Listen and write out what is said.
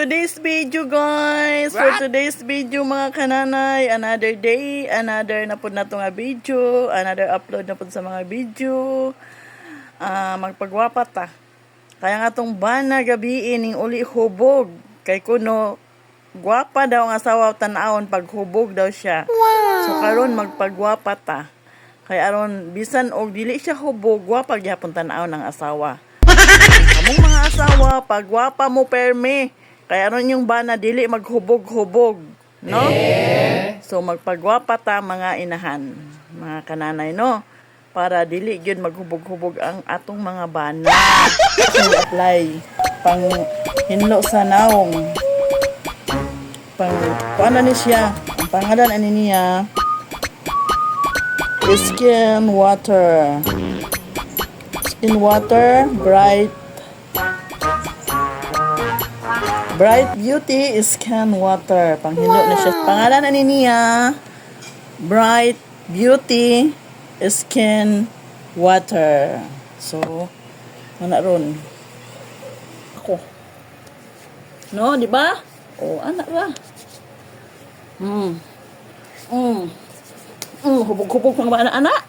today's video guys, for today's video mga kananay, another day, another na po na to nga video, another upload na po sa mga video. Ah, magpagwapa ta. Kaya nga tong bana gabi ning uli hubog. Kay kuno gwapa daw ang asawa tan-awon pag hubog daw siya. So karon magpagwapa ta. Kay aron bisan og dili siya hubog, gwapa gyapon tan-awon ng asawa. Among mga asawa, pagwapa mo perme. Kaya ron yung bana dili maghubog-hubog, no? So magpagwapa ta mga inahan, mga kananay, no? Para dili gyud maghubog-hubog ang atong mga bana. So apply pang hinlo sa naong. Pang paano ni siya? Ang pangalan ani niya Skin Water. Skin Water Bright Bright Beauty Skin Water. Panghilo na siya. Pangalan na niya, Bright Beauty Skin Water. So, ano ron? Ako. No, di ba? O, anak ra. Hmm. Hmm. Hmm, hubog-hubog pang bana, anak.